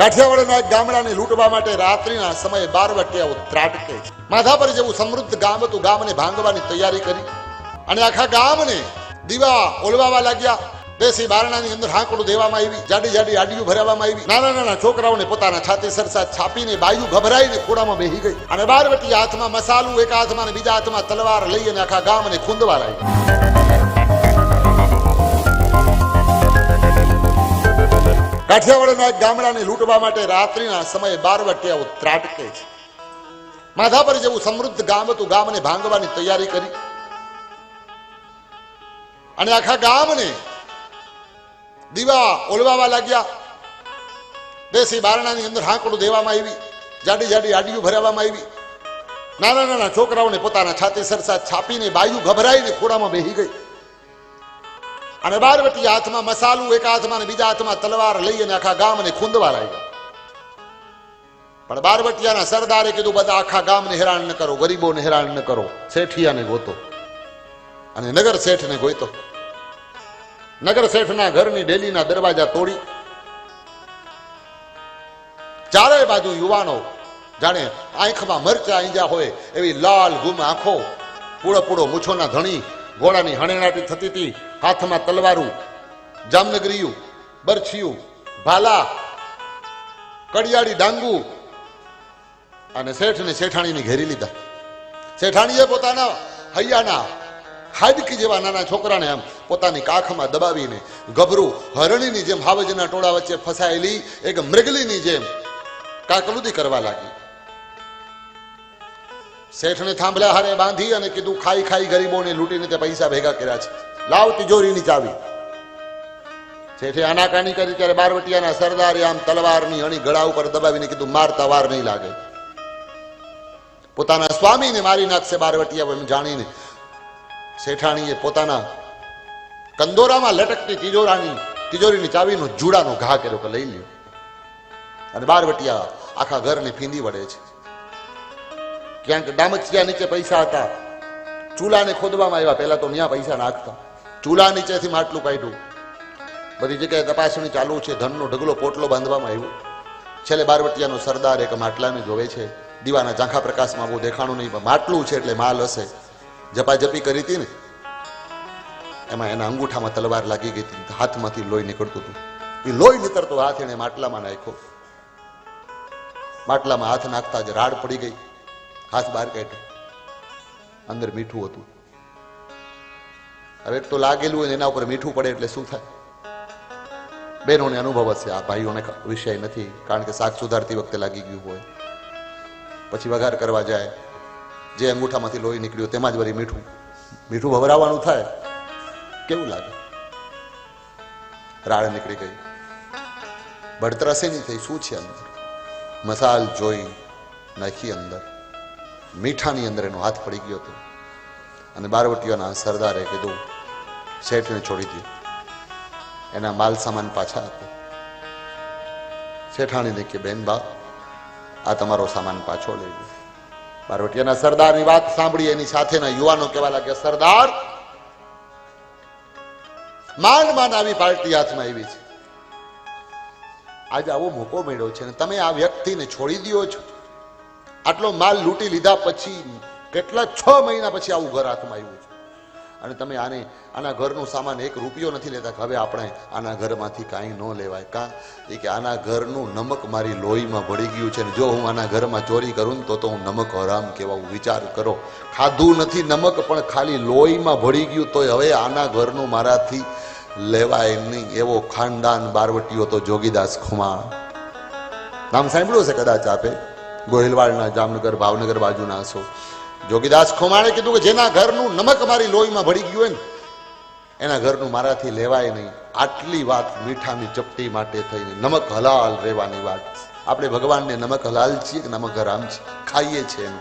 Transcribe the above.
કાઠિયાવાડના ગામડાને લૂંટવા માટે રાત્રિના સમયે બારવટિયાઓ ત્રાટકે છે. માધાપર જેવું સમૃદ્ધ ગામ હતું, ગામને ભાંગવાની તૈયારી કરી અને આખા ગામને દીવા ઓલવાવા લાગ્યા. દેશી બારણાની અંદર હાંકડું દેવામાં આવી, જાડી જાડી આડીયું ભરાવામાં આવી. નાના નાના છોકરાઓને પોતાના છાતી સરસા છાપીને બાયું ગભરાઈને ખોડામાં બેહી ગઈ. અને બારવટી હાથમાં મસાલું, એક હાથમાં બીજા હાથમાં તલવાર લઈ અને આખા ગામને ખૂંદવા લાગી કાઠિયાવાડના એક ગામડાને લૂંટવા માટે રાત્રિના સમયે બારવટિયાઓ ત્રાટકે છે. માધાપર જેવું સમૃદ્ધ ગામ હતું, ગામને ભાંગવાની તૈયારી કરી. અને આખા ગામને દીવા ઓલવાવા લાગ્યા. દેશી બારણાની અંદર હાંકડું દેવામાં આવી, જાડી જાડી આડીયું ભરાવવામાં આવી. નાના નાના છોકરાઓને પોતાના છાતી સરસા છાપીને બાયું ગભરાઈને ખોડામાં બેહી ગઈ. અને બારવટી હાથમાં મસાલું, એક હાથમાં બીજા હાથમાં તલવાર લઈ અને આખા ગામને ખૂંદવા લાગ્યા. પણ બારવટિયાના સરદારે કીધું, બધા આખા ગામને હેરાન ન કરો, ગરીબોને હેરાન ન કરો, શેઠિયાને ગોતો. અને નગર શેઠને ગોતો નગર શેઠના ઘરની ડેલીના દરવાજા તોડી. ચારે બાજુ યુવાનો, જાણે આંખમાં મરચા આંજા હોય એવી લાલ ગુમ આંખો, પૂળો પૂળો મૂછોના ધણી ઘોડાની હણેણાટી થતી હતી, હાથમાં તલવારું, જામનગરીયું, બરછિયું, ભાલા, કડિયાળી ડાંગુ અને શેઠને શેઠાણીને ઘેરી લીધા. શેઠાણીએ પોતાના હૈયાના હાડકી જેવા નાના છોકરાને આમ પોતાની કાખમાં દબાવીને ગભરું હરણીની જેમ હાવજના ટોળા વચ્ચે ફસાયેલી, એક મૃગલીની જેમ કાકલુદી કરવા લાગી. શેઠને થાંભલા હારે બાંધી અને કીધું, ખાઈ ખાઈ ગરીબોને લૂંટીને તે પૈસા ભેગા કર્યા છે. લાવ તિજોરીની ચાવી. શેઠે આનાકાની કરી ત્યારે બારવટિયાના સરદારે આમ તલવારની અણી ગળા ઉપર દબાવીને કીધું, મારતા વાર નહીં લાગે. પોતાના સ્વામીને મારી નાખશે બારવટિયા એમ જાણીને શેઠાણીએ પોતાના કંદોરામાં લટકતી તિજોરાની, તિજોરીની ચાવીનો જુડાનો ઘા કર્યો કે લઈ લ્યો. અને બારવટિયા આખા ઘરને ફીંદી વળે છે. ક્યાંક ડામચિયા નીચે પૈસા હતા? ચૂલાને ખોદવામાં આવ્યા. પહેલા તો ત્યાં પૈસા નાખતા. ચૂલા નીચેથી માટલું કાઢ્યું. બધી જગ્યાએ તપાસણી ચાલુ છે. ધનનો ઢગલો પોટલો બાંધવામાં આવ્યો. છેલ્લે બારવટિયાનો સરદાર એક માટલાને જોવે છે. દીવાના ઝાંખા પ્રકાશમાં બહુ દેખાણું નહીં માટલું છે એટલે માલ હશે. જપાજપી કરી હતી ને? એમાં એના અંગૂઠામાં તલવાર લાગી ગઈ હતી. હાથમાંથી લોહી નીકળતું હતું. એ લોહી નીકળતો હાથ એને માટલામાં નાખ્યો. માટલામાં હાથ નાખતા જ રાડ પડી ગઈ. હાથ બહાર કાઢ્યો. અંદર મીઠું હતું. હવે તો લાગેલું હોય એના ઉપર મીઠું પડે એટલે શું થાય? બહેનોને અનુભવ હશે, આ ભાઈઓને વિષય નથી, કારણ કે શાક સુધારતી વખતે લાગી ગયું હોય. પછી વઘાર કરવા જાય, જે અંગૂઠામાંથી લોહી નીકળ્યું તેમાં જ વળી મીઠું મીઠું ભભરાવાનું થાય. કેવું લાગે? રાળ નીકળી ગઈ. બળતર નહીં થઈ? શું છે અંદર? મસાલ જોઈ નાખી અંદર. મીઠાની અંદર એનો હાથ પડી ગયો હતો. અને બારવટીઓના સરદારે કીધું, શેઠને છોડી દીધું એના માલ સામાન પાછા આપો. શેઠાણીને કે, બેન બા, આ તમારો સામાન પાછો લઈ લો. બારવટીયાના સરદારની વાત સાંભળી એની સાથેના યુવાનો કહેવા લાગ્યા, સરદાર, માંડ માંડ આવી પાર્ટી હાથમાં આવી છે. આજે આવો મોકો મળ્યો છે અને તમે આ વ્યક્તિને છોડી દો છો. આટલો માલ લૂંટી લીધા પછી કેટલા છ મહિના પછી આવું ઘર હાથમાં આવ્યું છે. અને તમે આને, આના ઘરનું સામાન એક રૂપિયો નથી લેતા કે હવે આપણે આના ઘરમાંથી કાંઈ ન લેવાય. કાં? એ કે આના ઘરનું નમક મારી લોહીમાં ભળી ગયું છે ને જો હું આના ઘરમાં ચોરી કરું તો તો હું નમક હરામ કેવા વિચાર કરો. ખાધું નથી નમક, પણ ખાલી લોહીમાં ભળી ગયું તોય હવે આના ઘરનું મારાથી લેવાય નહીં. એવો ખાનદાન બારવટીઓ તો જોગીદાસ ખુમાણ. નામ સાંભળ્યું છે કદાચ આપે? ગોહિલવાડના જામનગર, ભાવનગર બાજુના હશો. જોગીદાસ ખોમાણે કીધું કે જેના ઘરનું નમક મારી લોહીમાં ભળી ગયું હોય ને, એના ઘરનું મારાથી લેવાય નહીં. આટલી વાત મીઠાની ચપટી માટે થઈને નમક હલાલ રહેવાની વાત. આપણે ભગવાનને નમક હલાલ છીએ કે નમક હરામ છીએ? ખાઈએ છીએ એનું